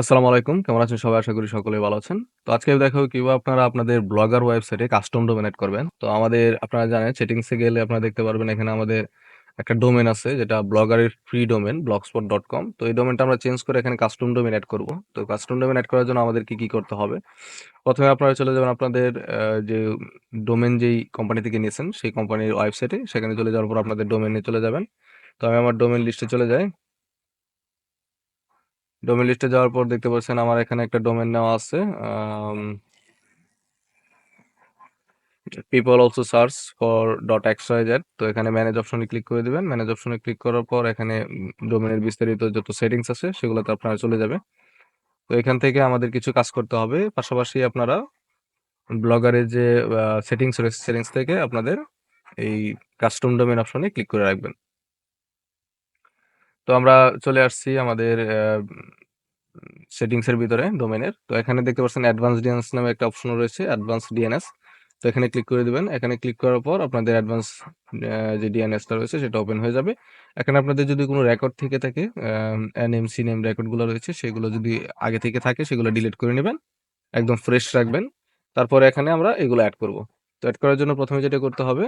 আসসালামু আলাইকুম। কেমন আছেন সবাই? আশা করি সকলেই ভালো আছেন। তো আজকে দেখাবো কীভাবে আপনারা আপনাদের ব্লগার ওয়েবসাইটে কাস্টম ডোমেন এড করবেন। তো আমাদের আপনারা জানেন, সেটিংসে গেলে আপনারা দেখতে পারবেন এখানে আমাদের একটা ডোমেন আছে, যেটা ব্লগারের free domain blogspot dot com তো এই ডোমেনটা আমরা চেঞ্জ করে এখানে কাস্টম ডোমেন অ্যাড করব। তো কাস্টম ডোমেন অ্যাড করার জন্য আমাদেরকে কি করতে হবে? ১ম এ আপনারা চলে যাবেন আপনাদের যে ডোমেন যেই কোম্পানি থেকে নিয়েছেন, সেই কোম্পানির ওয়েবসাইটে সেখানে চলে যাওয়ার পর আপনাদের ডোমেইনে চলে যাবেন। তো আমি আমার ডোমেন লিস্টে চলে যাই। ডোমেইন লিস্টে যাওয়ার পর দেখতে পাচ্ছেন আমার এখানে একটা ডোমেন নেওয়া আছে। আম people also search for .xyz তো এখানে ম্যানেজ অপশনে ক্লিক করে দিবেন। ম্যানেজ অপশনে ক্লিক করার পর এখানে উম ডোমেইনের বিস্তারিত যত সেটিংস আছে সেগুলোতে আপনারা চলে যাবে। তো এখান থেকে আমাদের কিছু কাজ করতে হবে। পাশাপাশি আপনারা ব্লগারের যে সেটিংস রয়েছে সেটিংস থেকে আপনাদের এই কাস্টম ডোমেন অপশনে ক্লিক করে রাখবেন। তো আমরা চলে আসছি আমাদের আ সেটিংস এর ভিতরে ডোমেনের তো এখানে দেখতে পাচ্ছেন অ্যাডভান্স ডিএনএস নামে একটা অপশন রয়েছে অ্যাডভান্স ডিএনএস। তো এখানে ক্লিক করে দিবেন। এখানে ক্লিক করার পর আপনাদের অ্যাডভান্স যে ডিএনএসটা রয়েছে সেটা ওপেন হয়ে যাবে। এখানে আপনাদের যদি কোনো রেকর্ড থেকে থাকে আম এনএম, সিনেম রেকর্ডগুলো রয়েছে সেগুলো যদি আগে থেকে থাকে সেগুলো ডিলিট করে নেবেন একদম ফ্রেশ রাখবেন। তারপরে এখানে আমরা এগুলো অ্যাড করব। তো অ্যাড করার জন্য প্রথমে যেটা করতে হবে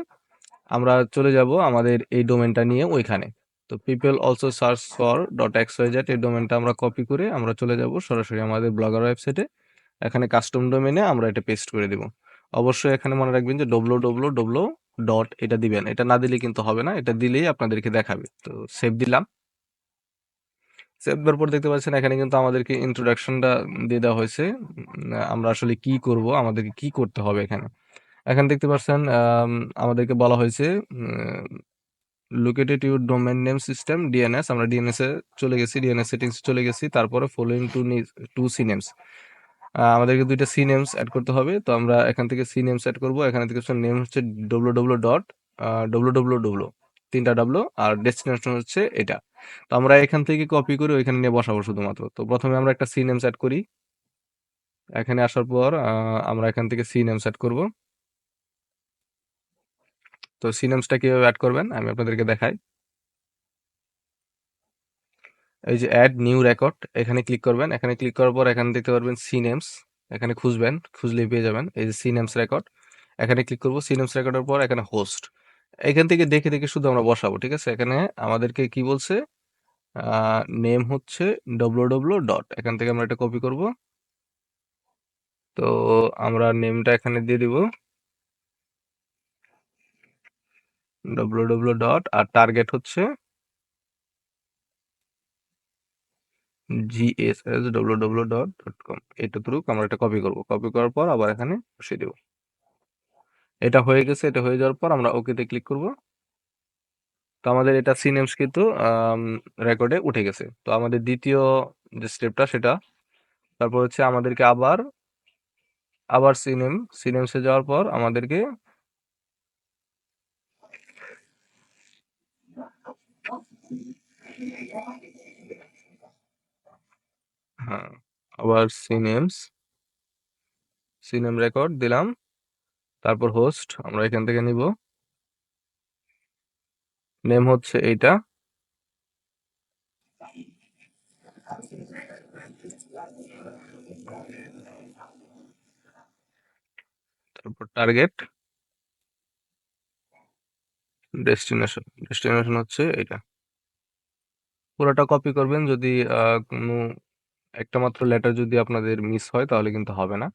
আমরা চলে যাব আমাদের এই ডোমেনটা নিয়ে ওইখানে। তো people also search for dot X for .xyz এই ডোমেনটা আমরা কপি করে আমরা চলে যাব সরাসরি আমাদের ব্লগার ওয়েবসাইটে। এখানে কাস্টম ডোমেইনে আমরা এটা পেস্ট করে দিব। অবশ্যই এখানে মনে রাখবেন যে www. ডট এটা দিবেন। এটা না দিলে কিন্তু হবে না। এটা দিলেই আপনাদেরকে দেখাবে। তো সেভ দিলাম। সেভ দেওয়ার পর দেখতে পাচ্ছেন এখানে কিন্তু আমাদেরকে ইন্ট্রোডাকশনটা দিয়ে দেওয়া হয়েছে। আমরা আসলে কি করব, আমাদেরকে কি করতে হবে এখানে। এখানে দেখতে পাচ্ছেন আমাদেরকে বলা হয়েছে located your domain name system DNS আমরা ডিএনএস এ চলে গেছি। ডিএনএস সেটিংস চলে গেছি। তারপরে ফলোইং টু নি 2 সিনেমস। আ আমাদেরকে দুইটা সি নেমস অ্যাড করতে হবে। তো আমরা এখান থেকে সি নেমস অ্যাড করব। এখানে থেকে পাচ্ছেন নেম হচ্ছে www. ডট আ www ৩ তিনটা W আর ডেস্টিনেশন হচ্ছে এটা। তো আমরা এখান থেকে কপি করে ওইখানে নিয়ে বসাবো শুধুমাত্র। তো প্রথমে আমরা একটা সি নেমস অ্যাড করি। এখানে আসার পর আমরা এখান থেকে সিনেমস অ্যাড করব। তো সিনেমসটা কীভাবে অ্যাড করবেন আমি আপনাদেরকে দেখাই। এই যে অ্যাড নিউ রেকর্ড এখানে ক্লিক করবেন। এখানে ক্লিক করার পর এখানে দেখতে পারবেন সিনেমস। এখানে খুঁজবেন। খুঁজলেই পেয়ে যাবেন। এই যে সিনেমস রেকর্ড। এখানে ক্লিক করব। সিনেমস রেকর্ডের পর এখানে হোস্ট। এখান থেকে দেখে, দেখে শুধু আমরা বসাবো। ঠিক আছে? এখানে আমাদেরকে কি বলছে? নেম হচ্ছে www. ডট এখান থেকে আমরা এটা কপি করব। তো আমরা নেমটা এখানে দিয়ে দিব। Www. ডট আর টার্গেট হচ্ছে gss.www.com এতটুক আমরা এটা কপি করব। কপি করার পর আবার এখানে বসিয়ে দিব। এটা হয়ে গেছে। এটা হয়ে যাওয়ার পর আমরা ওকে তে ক্লিক করব। তো আমাদের এটা সিনেমস কিন্তু রেকর্ডে উঠে গেছে। তো আমাদের ২য় যে স্টেপটা সেটা, তারপর হচ্ছে আমাদেরকে আবার আবার সিনেম সিনেমস যাওয়ার পর আমাদেরকে হ্যাঁ, আবার সিনেমস সিনেম রেকর্ড দিলাম। তারপর হোস্ট আমরা এখান থেকে নিব। নেম হচ্ছে এইটা। তারপর টার্গেট ডেস্টিনেশন ডেস্টিনেশন হচ্ছে এইটা। পুরাটা কপি করবেন যদি কোনো একটা মাত্র লেটার যদি আপনাদের মিস হয় তাহলে কিন্তু হবে না।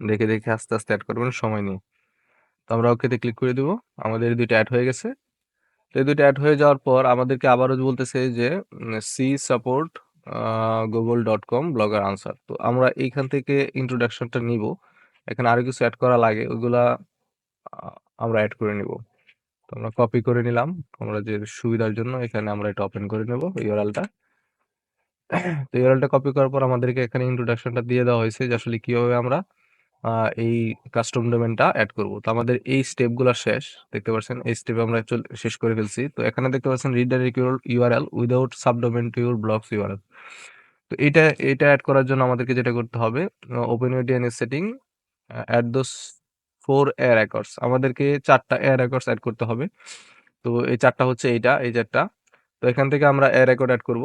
দেখে, দেখে আস্তে, আস্তে অ্যাড করবেন সময় নিয়ে। তো আমরা ওকে তে ক্লিক করে দিব। আমাদের এই ২ টা এড হয়ে গেছে। তো এই ২ অ্যাড হয়ে যাওয়ার পর আমাদেরকে আবারও বলতেছে যে see support Google dot com blogger answer. তো আমরা এইখান থেকে ইন্ট্রোডাকশনটা নিব। এখানে আরও কিছু অ্যাড করা লাগে ওইগুলা আমরা অ্যাড করে নিব। তো আমরা কপি করে নিলাম। আমরা যে সুবিধার জন্য এখানে আমরা এটা ওপেন করে নেব ইউআরএলটা। তো ইউআরএলটা কপি করার পর আমাদেরকে এখানে ইন্ট্রোডাকশনটা দিয়ে দেওয়া হয়েছে যে আসলে কীভাবে আমরা এই কাস্টম ডোমেনটা অ্যাড করব। তো আমাদের এই স্টেপগুলো শেষ। দেখতে পাচ্ছেন এই স্টেপ আমরা শেষ করে ফেলছি। তো এখানে দেখতে পাচ্ছেন your URL without subdomain to your blogs URL. তো এটা এটা অ্যাড করার জন্য আমাদেরকে যেটা করতে হবে open your DNS setting add those 4 A records আমাদেরকে ৪ টা এ অ্যাড করতে হবে। তো এই চারটা হচ্ছে এইটা, এই চারটা। তো এখান থেকে আমরা এয়ার রেকর্ড অ্যাড করব।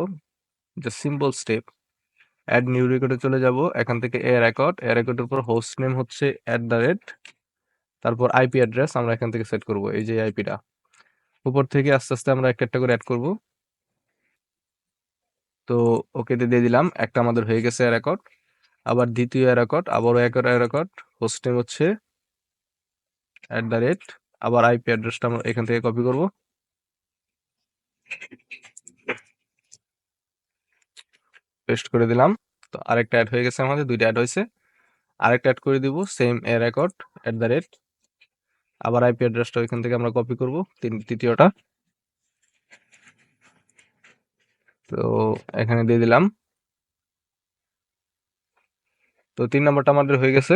Just simple step. Add new রেকর্ডে চলে যাব। এখান থেকে এয়ার রেকর্ড এয়ার রেকর্ডের উপর হোস্ট নেম হচ্ছে অ্যাট দ্য রেট তারপর আইপি অ্যাড্রেস আমরা এখান থেকে সেট করব এই যে আইপিটা উপর থেকে আস্তে আস্তে আমরা একটা একটা করে অ্যাড করব। তো ওকেতে দিয়ে দিলাম। একটা আমাদের হয়ে গেছে এয়ার রেকর্ড আবার দ্বিতীয় এয়ার রেকর্ড আবারও এক রেকর্ড হোস্ট নেম হচ্ছে অ্যাট দ্য রেট আবার আইপি অ্যাড্রেসটা আমরা এখান থেকে কপি করব। পেস্ট করে দিলাম। তো আরেকটা অ্যাড হয়ে গেছে আমাদের, দুইটা অ্যাড হয়েছে। আরেকটা অ্যাড করে দিব same A record at the rate আবার আইপি অ্যাড্রেসটা ওইখান থেকে আমরা কপি করব তৃতীয়টা। তো এখানে দিয়ে দিলাম। তো তিন নম্বরটা আমাদের হয়ে গেছে।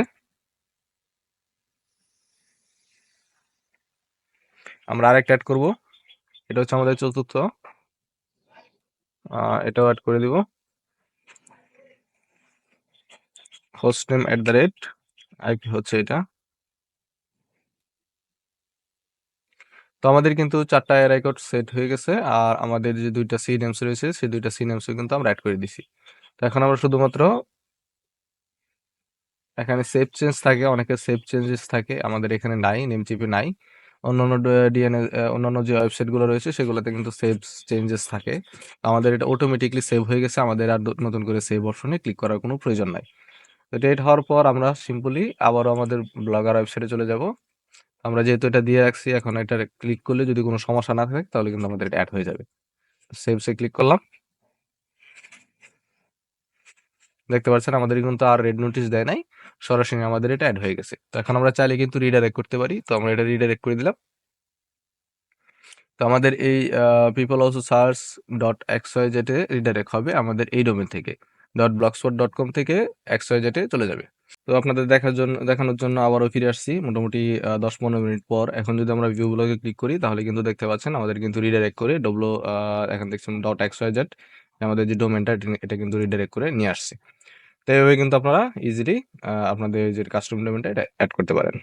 আমরা আরেকটা অ্যাড করব। এটা হচ্ছে আমাদের চতুর্থ। এটাও অ্যাড করে দিব। Host name at the rate IP হচ্ছে এটা। তো আমাদের কিন্তু চারটা রেকর্ড সেট হয়ে গেছে, আর আমাদের যে দুইটা সি নেমস রয়েছে, সেই দুইটা সি নেমস কিন্তু আমরা অ্যাড করে দিছি। তো এখন আমরা শুধুমাত্র এখানে সেভ চেঞ্জ থাকে, অনেকের সেভ চেঞ্জেস থাকে, আমাদের এখানে নাই নেম চিপে নাই। অন্যান্য ডিএনএ অন্যান্য যে ওয়েবসাইটগুলো রয়েছে, সেগুলোতে কিন্তু সেভ চেঞ্জেস থাকে। আমাদের এটা অটোমেটিকলি সেভ হয়ে গেছে, আমাদের আর নতুন করে সেভ অপশনে ক্লিক করার কোনো প্রয়োজন নাই। তো ডেট হওয়ার পর আমরা সিম্পলি আবারও আমাদের ব্লগার ওয়েবসাইটে চলে যাব। আমরা যেহেতু এটা দিয়ে রাখছি, এখন এটা ক্লিক করলে যদি কোনো সমস্যা না থাকে, তাহলে কিন্তু আমাদের এটা অ্যাড হয়ে যাবে। সেভসে ক্লিক করলাম। দেখতে পাচ্ছেন আমাদের কিন্তু আর রেড নোটিশ দেয় নাই। সরাসরি আমাদের এটা অ্যাড হয়ে গেছে। তো এখন আমরা চাইলে কিন্তু রিডাইরেক্ট করতে পারি। তো আমরা এটা রিডাইরেক্ট করে দিলাম। তো আমাদের এই people also search dot X Y জেটে redirect হবে আমাদের এই ডোমেন থেকে। ডট ব্লগস্পট ডট কম থেকে এক্স ওয়াই জেটে চলে যাবে। তো আপনাদের দেখার জন্য, দেখানোর জন্য আবারও ফিরে আসছি। মোটামুটি দশ পনেরো মিনিট পর। এখন যদি আমরা ভিউ ব্লগে ক্লিক করি, তাহলে কিন্তু দেখতে পাচ্ছেন আমাদের কিন্তু রিডাইরেক্ট করে ডব্লো এখন দেখছেন ডট এক্স ওয়াই জেড আমাদের যে ডোমেনটা এটা কিন্তু রিডাইরেক্ট করে নিয়ে আসছে। তো এইভাবে কিন্তু আপনারা ইজিলি আপনাদের যে কাস্টম ডোমেনটা এটা অ্যাড করতে পারেন।